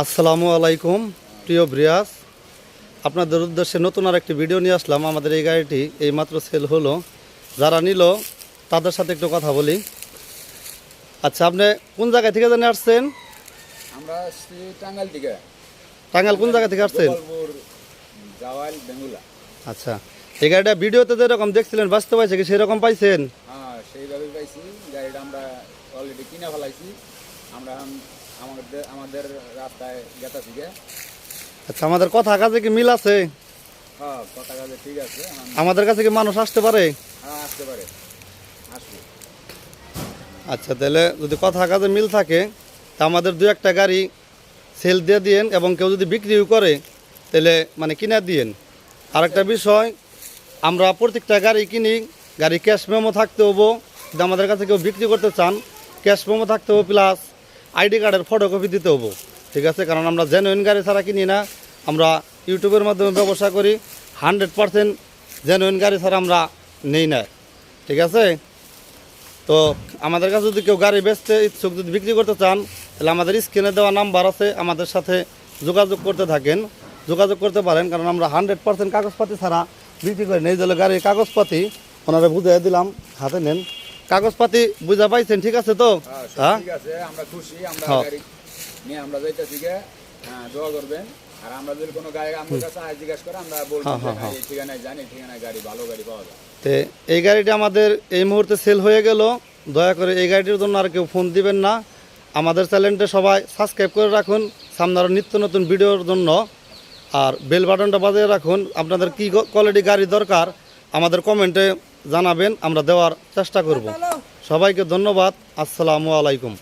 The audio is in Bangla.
আসসালামু আলাইকুম প্রিয় ব্রিয়াস আপনাদের উদ্দেশ্যে নতুন আর একটি ভিডিও নিয়ে আসলাম। আমাদের এই গাড়িটি এইমাত্র সেল হলো। যারা নিল তাদের সাথে একটু কথা বলি। আচ্ছা আপনি কোন জায়গা থেকে জানে আসছেন? আমরা আসছি টাঙ্গাইল থেকে। টাঙ্গাল কোন জায়গা থেকে আসছেন? আচ্ছা এই গাড়িটা ভিডিওতে যেরকম দেখছিলেন বাস্তব পাইছে কি সেরকম পাইছেন? হ্যাঁ পাইছি। গাড়িটা আমরা অলরেডি কিনে ফেলাইছি। আমরা আমাদের আমাদের রাস্তায় গেতা থেকে আচ্ছা আমাদের কথা কাজে কি মিল আছে? হ্যাঁ কথা কাজে ঠিক আছে। আমাদের কাছে কি মানুষ আসতে পারে? হ্যাঁ আসতে পারে। আসবে। আচ্ছা তাহলে যদি কথা কাজে মিল থাকে তা আমাদের দু একটা গাড়ি সেল দিয়ে দিয়েন এবং কেউ যদি বিক্রিও করে তাহলে মানে কিনে দিয়েন। আর একটা বিষয় আমরা প্রত্যেকটা গাড়ি কিনি গাড়ি ক্যাশ মেমো থাকতে হব। যদি আমাদের কাছে কেউ বিক্রি করতে চান ক্যাশ মেমো থাকতে হব প্লাস আইডি কার্ডের ফটোকপি দিতে হব, ঠিক আছে? কারণ আমরা জেনুইন গাড়ি ছাড়া কিনি না। আমরা ইউটিউবের মাধ্যমে ব্যবসা করি হান্ড্রেড পার্সেন্ট জেনুইন গাড়ি ছাড়া আমরা নেই না, ঠিক আছে? তো আমাদের কাছে যদি কেউ গাড়ি বেচতে ইচ্ছুক, যদি বিক্রি করতে চান, তাহলে আমাদের স্ক্রিনে দেওয়া নাম্বার আছে, আমাদের সাথে যোগাযোগ করতে থাকেন। যোগাযোগ করতে পারেন, কারণ আমরা হান্ড্রেড পার্সেন্ট কাগজপাতি ছাড়া বিক্রি করি নেই তাহলে গাড়ির কাগজপাতি, ওনারা বুঝিয়ে দিলাম, হাতে নেন। কাগজপাতি বুঝা পাইছেন ঠিক আছে তো? হ্যাঁ হ্যাঁ? ঠিক আছে আমরা খুশি আমরা হ্যাঁ। গাড়ি নিয়ে আমরা যাইতে থেকে হ্যাঁ দোয়া করবেন। আর আমরা যদি কোনো গাড়ি আমাদের কাছে আয় জিজ্ঞাসা করে আমরা বলব যে না। এই ঠিকানায় জানি ঠিকানায় গাড়ি ভালো গাড়ি পাওয়া যায়। তে এই গাড়িটা আমাদের এই মুহূর্তে সেল হয়ে গেল। দয়া করে এই গাড়িটির জন্য আর কেউ ফোন দিবেন না। আমাদের চ্যানেলটা সবাই সাবস্ক্রাইব করে রাখুন। সামনে আরও নিত্য নতুন ভিডিওর জন্য। আর বেল বাটনটা বাজিয়ে রাখুন। আপনাদের কী কোয়ালিটি গাড়ি দরকার আমাদের কমেন্টে জানাবেন আমরা দেওয়ার চেষ্টা করব। সবাইকে ধন্যবাদ আসসালামু আলাইকুম।